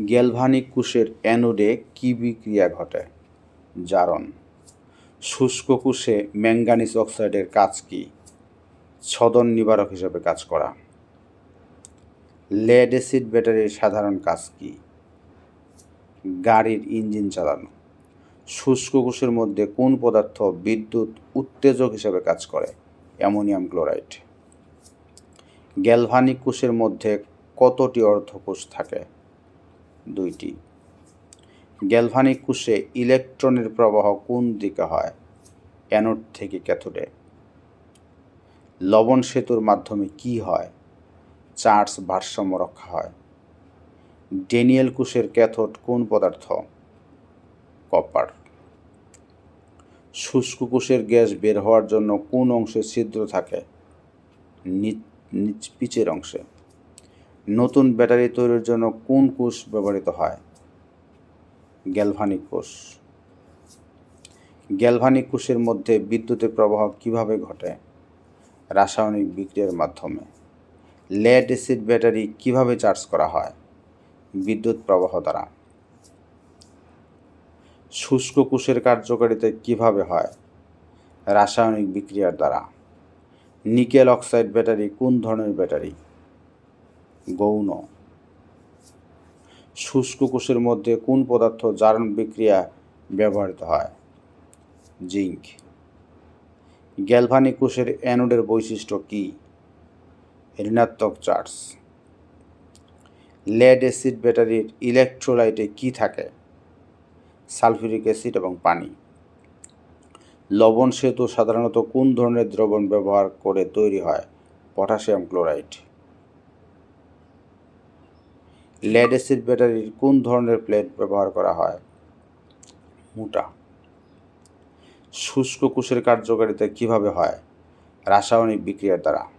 Galvanic কোষের অ্যানোডে কী বিক্রিয়া ঘটে? জারণ। শুষ্ক কোষে ম্যাঙ্গানিজ অক্সাইডের কাজ কি? ছদন নিবারক হিসেবে কাজ করা। লেড অ্যাসিড ব্যাটারির সাধারণ কাজ কী? গাড়ির ইঞ্জিন চালানো। শুষ্ক কোষের মধ্যে কোন পদার্থ বিদ্যুৎ উত্তেজক হিসেবে কাজ করে? Ammonium chloride. গ্যালভানিক কোষের মধ্যে কতটি অর্ধকোষ থাকে? দুইটি। গ্যালভানিক কোষে ইলেকট্রনের প্রবাহ কোন দিকে হয়? অ্যানোড থেকে ক্যাথোডে। লবণ সেতুর মাধ্যমে কি হয়? চার্জ ভারসাম্য রক্ষা হয়। ডেনিয়েল কোষের ক্যাথোড কোন পদার্থ? কপার। শুষ্ক কোষের গ্যাস বের হওয়ার জন্য কোন অংশে ছিদ্র থাকে? নিচ পিচের অংশে। নতুন ব্যাটারি তৈরির জন্য কোন কোষ ব্যবহৃত হয়? গ্যালভানিক কোষ। গ্যালভানিক কোষের মধ্যে বিদ্যুতের প্রবাহ কীভাবে ঘটে? রাসায়নিক বিক্রিয়ার মাধ্যমে। লেড অ্যাসিড ব্যাটারি কীভাবে চার্জ করা হয়? বিদ্যুৎ প্রবাহ দ্বারা। শুষ্ক কোষের কার্যকারিতা কীভাবে হয়? রাসায়নিক বিক্রিয়ার দ্বারা। নিকেল অক্সাইড ব্যাটারি কোন ধরনের ব্যাটারি? গৌণ। শুষ্ক কোষের মধ্যে কোন পদার্থ জারণ বিক্রিয়া ব্যবহৃত হয়? জিঙ্ক। গ্যালভানিক কোষের অ্যানোডের বৈশিষ্ট্য কী? ঋণাত্মক চার্জ। লেড অ্যাসিড ব্যাটারির ইলেকট্রোলাইটে কি থাকে? সালফিউরিক অ্যাসিড এবং পানি। লবণ সেতু সাধারণত কোন ধরনের দ্রবণ ব্যবহার করে তৈরি হয়? Potassium chloride. লেড অ্যাসিড ব্যাটারির কোন ধরনের প্লেট ব্যবহার করা হয়? মোটা। শুষ্ক কোষের কার্যকারিতা কীভাবে হয়? রাসায়নিক বিক্রিয়ার দ্বারা।